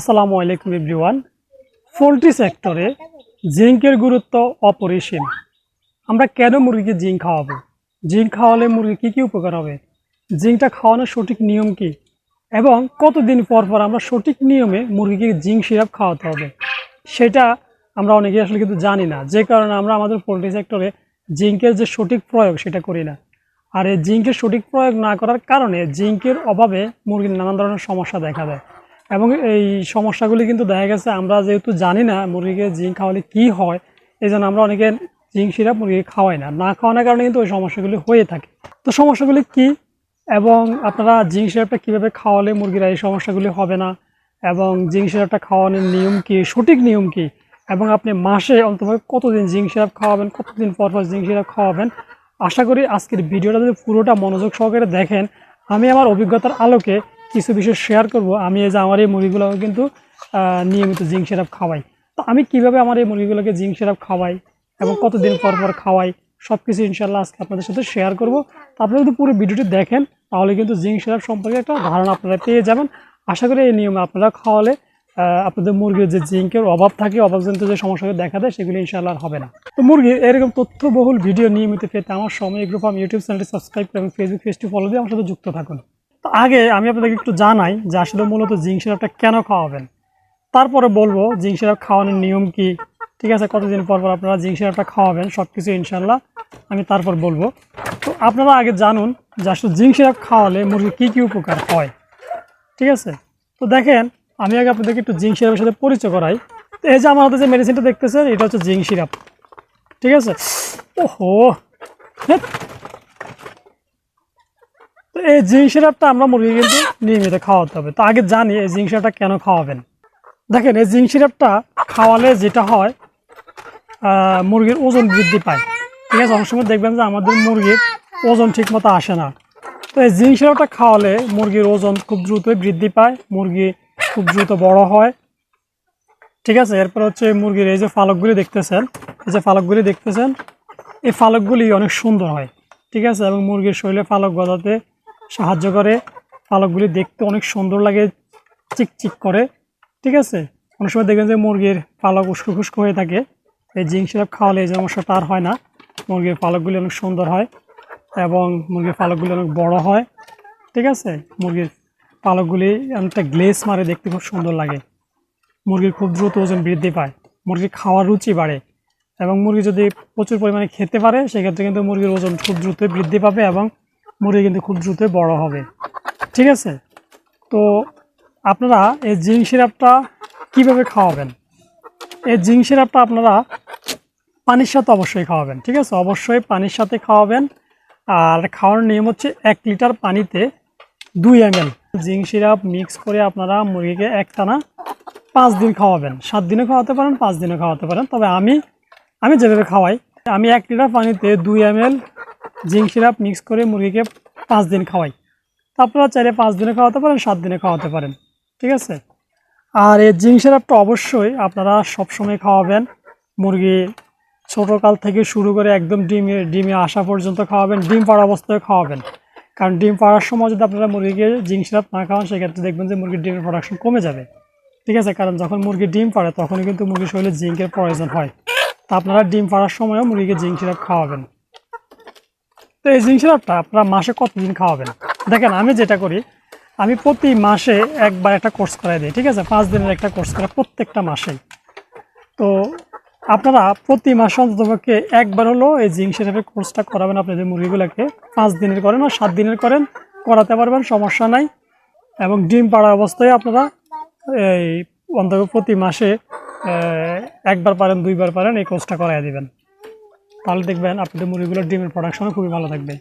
আসসালামু আলাইকুম everyone. Poultry সেক্টরে জিঙ্কের গুরুত্ব অপরিসীম। আমরা কেন মুরগিকে জিঙ্ক খাওয়াবো? জিঙ্ক খাওয়ালে মুরগি কী কী উপকার হবে? জিঙ্কটা খাওয়ানোর সঠিক নিয়ম কী? এবং কতদিন পর পর আমরা সঠিক নিয়মে মুরগিকে জিঙ্ক সিরাপ খাওয়াতে হবে? সেটা আমরা অনেকে আসলে কিন্তু জানি না। যে কারণে আমরা আমাদের পোলট্রি সেক্টরে জিঙ্কের যে সঠিক প্রয়োগ, সেটা করি না। আর এই জিঙ্কের সঠিক প্রয়োগ না করার কারণে জিঙ্কের অভাবে মুরগির নানান ধরনের সমস্যা দেখা দেয়। এবং এই সমস্যাগুলি কিন্তু দেখা গেছে, আমরা যেহেতু জানি না মুরগিকে জিঙ্ক খাওয়ালে কি হয় এই জন্য আমরা অনেকে জিঙ্ক সিরাপ মুরগিকে খাওয়াই না। না খাওয়ানোর কারণে কিন্তু ওই সমস্যাগুলি হয়ে থাকে। তো সমস্যাগুলি কি? এবং আপনারা জিঙ্ক সিরাপটা কীভাবে খাওয়ালে মুরগিরা এই সমস্যাগুলি হবে না? এবং জিঙ্ক সিরাপটা খাওয়ানোর নিয়ম কি? সঠিক নিয়ম কি? এবং আপনি মাসে অন্তত কতদিন জিঙ্ক সিরাপ খাওয়াবেন? কতদিন পর পর জিঙ্ক সিরাপ খাওয়াবেন? আশা করি আজকের ভিডিওটা যদি পুরোটা মনোযোগ সহকারে দেখেন, আমি আমার অভিজ্ঞতার আলোকে কিছু বিষয় শেয়ার করব। আমি এই যে আমার এই মুরগিগুলোকে কিন্তু নিয়মিত জিঙ্ক সিরাপ খাওয়াই। তো আমি কীভাবে আমার এই মুরগিগুলোকে জিঙ্ক সিরাপ খাওয়াই এবং কতদিন পর পর খাওয়াই সব কিছু ইনশাল্লাহ আজকে আপনাদের সাথে শেয়ার করব। আপনারা যদি পুরো ভিডিওটি দেখেন, তাহলে কিন্তু জিঙ্ক সিরাপ সম্পর্কে একটা ধারণা আপনারা পেয়ে যাবেন। আশা করি এই নিয়মে আপনারা খাওয়ালে আপনাদের মুরগির যে জিঙ্কের অভাব থাকে, অভাবজনিত যে সমস্যাগুলো দেখা দেয়, সেগুলো ইনশাল্লাহ হবে না। তো মুরগি, এরকম তথ্যবহুল ভিডিও নিয়মিত পেতে আমার সময় গ্রুপ আমি ইউটিউব চ্যানেলটি সাবস্ক্রাইব করে এবং ফেসবুক পেজটি ফলো দিয়ে আমার সাথে যুক্ত থাকুন। তো আগে আমি আপনাদেরকে একটু জানাই যে আসলে মূলত জিঙ্ক সিরাপটা কেন খাওয়াবেন? তারপরে বলব জিঙ্ক সিরাপ খাওয়ানোর নিয়ম কি? ঠিক আছে, কতদিন পর পর আপনারা জিঙ্ক সিরাপটা খাওয়াবেন? সব কিছু ইনশাল্লাহ আমি তারপর বলব। তো আপনারা আগে জানুন যে আসলে জিঙ্ক সিরাপ খাওয়ালে মুরগি কী কী উপকার হয়। ঠিক আছে? তো দেখেন, আমি আগে আপনাদেরকে একটু জিঙ্ক সিরাপের সাথে পরিচয় করাই। তো এই যে আমার হাতে যে মেডিসিনটা দেখতেছেন, এটা হচ্ছে জিঙ্ক সিরাপ। ঠিক আছে? ওহো! ধ্যাৎ। তো এই জিঙ্ক আমরা মুরগি কিন্তু নিয়মিত খাওয়াতে হবে। তো আগে জানি এই জিঙ্ক কেন খাওয়াবেন। দেখেন, এই জিঙ্ক খাওয়ালে যেটা হয় মুরগির ওজন বৃদ্ধি পায়। ঠিক আছে? অনেক সময় দেখবেন যে আমাদের মুরগির ওজন ঠিকমতো আসে না। তো এই জিঙ্ক সিরাপটা খাওয়ালে মুরগির ওজন খুব দ্রুতই বৃদ্ধি পায়, মুরগি খুব দ্রুত বড় হয়। ঠিক আছে? এরপর হচ্ছে মুরগির এই যে ফালকগুলি দেখতেছেন, এই যে ফালকগুলি দেখতেছেন, এই ফালকগুলি অনেক সুন্দর হয়। ঠিক আছে? এবং মুরগির শরীরে ফালক গজাতে সাহায্য করে। পালকগুলি দেখতে অনেক সুন্দর লাগে, চিকচিক করে, ঠিক আছে? অনেক সময় দেখবেন যে মুরগির পালক উস্কো খুস্কো হয়ে থাকে। এই জিঙ্ক সিরাপ খাওয়ালে এই সমস্যাটা আর হয় না। মুরগির পালকগুলি অনেক সুন্দর হয় এবং মুরগির পালকগুলি অনেক বড় হয়, ঠিক আছে? মুরগির পালকগুলি অনেকটা গ্লেস মারে, দেখতে খুব সুন্দর লাগে। মুরগির খুব দ্রুত ওজন বৃদ্ধি পায়। মুরগির খাওয়ার রুচি বাড়ে এবং মুরগি যদি প্রচুর পরিমাণে খেতে পারে, সেক্ষেত্রে কিন্তু মুরগির ওজন খুব দ্রুত বৃদ্ধি পাবে এবং মুরগি কিন্তু খুব দ্রুত বড় হবে। ঠিক আছে? তো আপনারা এই জিঙ্ক সিরাপটা কীভাবে খাওয়াবেন? এই জিঙ্ক সিরাপটা আপনারা পানির সাথে অবশ্যই খাওয়াবেন, ঠিক আছে? অবশ্যই পানির সাথে খাওয়াবেন। আর খাওয়ার নিয়ম হচ্ছে এক লিটার পানিতে দুই M L zinc syrup mix করে আপনারা মুরগিকে একটানা পাঁচ দিন খাওয়াবেন। সাত দিনে খাওয়াতে পারেন, পাঁচ দিনে খাওয়াতে পারেন। তবে আমি আমি যেভাবে খাওয়াই, আমি এক লিটার পানিতে দুই M L zinc syrup mix করে মুরগিকে পাঁচ দিন খাওয়াই। আপনারা চাইলে পাঁচ দিনে খাওয়াতে পারেন, সাত দিনে খাওয়াতে পারেন। ঠিক আছে? আর এই জিঙ্ক সিরাপটা অবশ্যই আপনারা সবসময় খাওয়াবেন। মুরগি ছোটোকাল থেকে শুরু করে একদম ডিমে ডিমে আসা পর্যন্ত খাওয়াবেন, ডিম পাড়া অবস্থায় খাওয়াবেন। কারণ ডিম পাড়ার সময় যদি আপনারা মুরগিকে জিঙ্ক সিরাপ না খাওয়ান, সেক্ষেত্রে দেখবেন যে মুরগির ডিমের প্রোডাকশন কমে যাবে। ঠিক আছে? কারণ যখন মুরগি ডিম পাড়ে, তখনই কিন্তু মুরগির শরীরে জিঙ্কের প্রয়োজন হয়। তা আপনারা ডিম পাড়ার সময়ও মুরগিকে জিঙ্ক সিরাপ খাওয়াবেন। তো এই জিঙ্ক সিরাপটা আপনারা মাসে কতদিন খাওয়াবেন? দেখেন, আমি যেটা করি, আমি প্রতি মাসে একবার একটা কোর্স করাই দিই, ঠিক আছে? পাঁচ দিনের একটা কোর্স করা প্রত্যেকটা মাসেই। তো আপনারা প্রতি মাসে অন্ততপক্ষে একবার হলো এই জিঙ্ক সিরাপের কোর্সটা করাবেন আপনাদের মুরগিগুলোকে। পাঁচ দিনের করেন আর সাত দিনের করেন, করাতে পারবেন, সমস্যা নাই। এবং ডিম পাড়া অবস্থায় আপনারা এই অন্তত প্রতি মাসে একবার পারেন, দুইবার পারেন, এই কোর্সটা করাই দিবেন। তাহলে দেখবেন আপনাদের মুরগিগুলোর ডিমের প্রোডাকশনও খুবই ভালো থাকবে।